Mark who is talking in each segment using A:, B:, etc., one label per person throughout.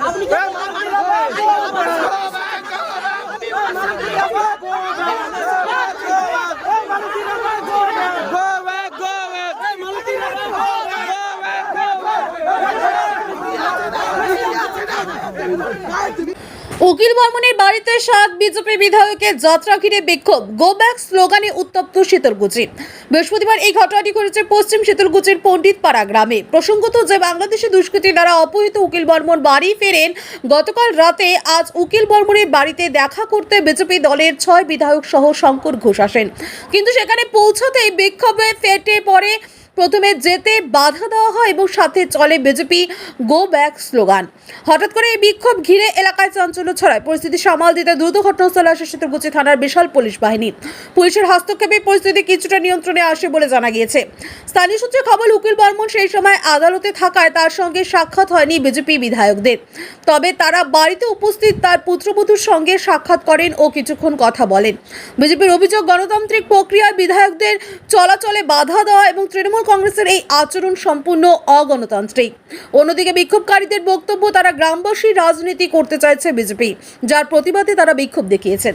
A: আপনি
B: উকিল বর্মনের বাড়িতে সাত বিজেপি বিধায়কের যাত্রা ঘিরে বিক্ষোভ। গো ব্যাক স্লোগানে উত্তপ্ত শীতলকুচি। বৃহস্পতিবার এই ঘটনাটি ঘটেছে পশ্চিম শীতলকুচির পণ্ডিতপাড়া গ্রামে। প্রসঙ্গত যে বাংলাদেশে দুষ্কৃতী দ্বারা অপহৃত উকিল বর্মন বাড়ি ফেরেন, গতকাল রাতে আজ উকিল বর্মনের বাড়িতে দেখা করতে বিজেপি দলের ছয় বিধায়ক সহ শঙ্কর ঘোষ আসেন। কিন্তু সেখানে পৌঁছাতেই বিক্ষোভে ফেটে পড়ে প্রথমে যেতে বাধা দেওয়া হয় এবং সাথে চলে বিজেপি গো ব্যাক স্লোগান হঠাৎ করে এই বিক্ষোভ ঘিরে এলাকায় চাঞ্চল্য ছড়ায়। পরিস্থিতি সামাল দিতে দ্রুত ঘটনাস্থলে আসে শীতলকুচি থানার বিশাল পুলিশ বাহিনী। পুলিশের হস্তক্ষেপে পরিস্থিতি কিছুটা নিয়ন্ত্রণে আসে বলে জানা গিয়েছে। স্থানীয় সূত্রে খবর, উকিল বর্মন সেই সময় আদালতে থাকায় তার সঙ্গে সাক্ষাৎ হয়নি বিজেপি বিধায়কদের। তবে তারা বাড়িতে উপস্থিত তার পুত্রবধূর সঙ্গে সাক্ষাৎ করেন ও কিছুক্ষণ কথা বলেন। বিজেপির অভিযোগ, গণতান্ত্রিক প্রক্রিয়ায় বিধায়কদের চলাচলে বাধা দেওয়া এবং তৃণমূল কংগ্রেসের এই আচরণ সম্পূর্ণ অগণতান্ত্রিক। অন্যদিকে বিক্ষোভকারীদের বক্তব্য তারা গ্রামবাসী রাজনীতি করতে চাইছে বিজেপি, যার প্রতিবাদে তারা বিক্ষোভ দেখিয়েছেন।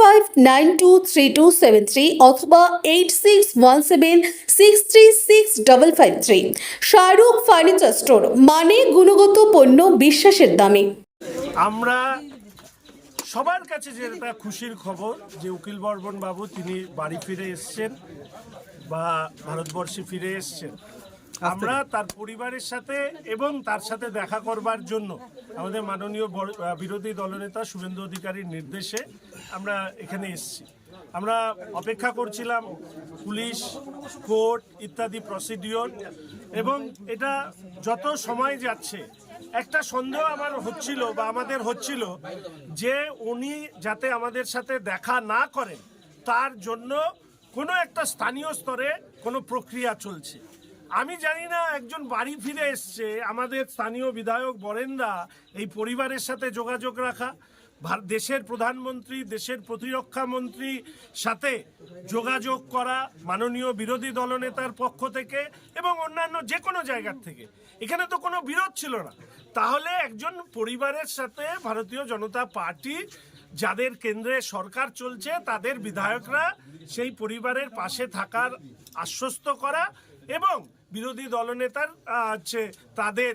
B: five nine two three two seven three অথবা eight six one seven six three six double five three Shahrukh furniture store মানে গুণগত পণ্য বিশ্বাসের দামে।
C: আমরা সবার কাছে যেটা খুশির খবর, যে উকিল বাবু তিনি বাড়ি ফিরে এসছেন বা ভারতবর্ষে ফিরে এসছেন। আমরা তার পরিবারের সাথে এবং তার সাথে দেখা করবার জন্য আমাদের মাননীয় বর- বিরোধী দলনেতা শুভেন্দু অধিকারীর নির্দেশে আমরা এখানে এসেছি। আমরা অপেক্ষা করছিলাম পুলিশ কোর্ট ইত্যাদি প্রসিডিওর এবং এটা যত সময় যাচ্ছে একটা সন্দেহ আমার হচ্ছিল বা আমাদের হচ্ছিল যে উনি যাতে আমাদের সাথে দেখা না করেন তার জন্য কোনো একটা স্থানীয় স্তরে কোনো প্রক্রিয়া চলছে। আমি জানি না, একজন বাড়ি ফিরে এসছে। আমাদের স্থানীয় বিধায়ক বরেন্দা এই পরিবারের সাথে যোগাযোগ রাখা দেশের প্রধানমন্ত্রী, দেশের প্রতিরক্ষা মন্ত্রী সাথে যোগাযোগ করা, মাননীয় বিরোধী দলনেতার পক্ষ থেকে এবং অন্যান্য যে কোনো জায়গার থেকে। এখানে তো কোনো বিরোধ ছিল না। তাহলে একজন পরিবারের সাথে ভারতীয় জনতা পার্টি, যাদের কেন্দ্রে সরকার চলছে, তাদের বিধায়করা সেই পরিবারের পাশে থাকার আশ্বস্ত করা এবং বিরোধী দলনেতার হচ্ছে তাদের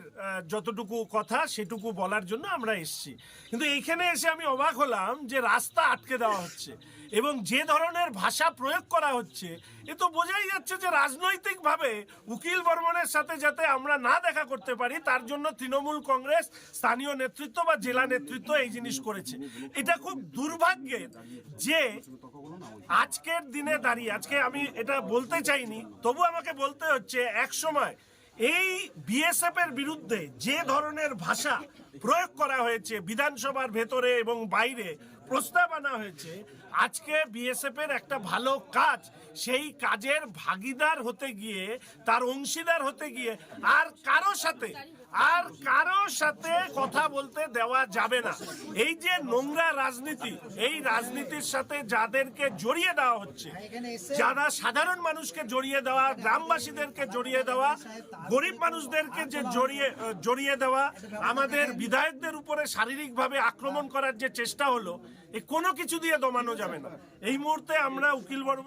C: যতটুকু কথা সেটুকু বলার জন্য আমরা এসেছি। কিন্তু এইখানে এসে আমি অবাক হলাম যে রাস্তা আটকে দেওয়া হচ্ছে এবং যে ধরনের ভাষা প্রয়োগ করা হচ্ছে, এ তো বোঝাই যাচ্ছে যে রাজনৈতিকভাবে উকিল বর্মনের সাথে যাতে আমরা না দেখা করতে পারি, তার জন্য তৃণমূল কংগ্রেস, স্থানীয় নেতৃত্ব বা জেলা নেতৃত্ব এই জিনিস করেছে। এটা খুব দুর্ভাগ্যের যে আজকের দিনে দাঁড়িয়ে, আজকে আমি এটা বলতে চাইনি, তবু আমাকে বলতে হচ্ছে এক সময় এই বিএসএফ এর বিরুদ্ধে যে ধরনের ভাষা প্রয়োগ করা হয়েছে বিধানসভার ভেতরে এবং বাইরে। প্রস্তাব আনা হয়েছে, আজকে বিএসএফ এর একটা ভালো কাজ, সেই কাজের ভাগিদার হতে গিয়ে, তার অংশীদার হতে গিয়ে আর কারও সাথে, আর কারও সাথে কথা বলতে দেওয়া যাবে না। এই যে নোংরা রাজনীতি, এই রাজনীতির সাথে যাদেরকে জড়িয়ে দেওয়া হচ্ছে, যারা সাধারণ মানুষকে জড়িয়ে দেওয়া, গ্রামবাসীদেরকে জড়িয়ে দেওয়া, গরিব মানুষদেরকে যে জড়িয়ে জড়িয়ে দেওয়া, আমাদের বিধায়কদের উপরে শারীরিকভাবে আক্রমণ করার যে চেষ্টা হলো, এ কোনো কিছু দিয়ে দমানো যাবে না। এই মুহূর্তে আমরা উকিল বর্গ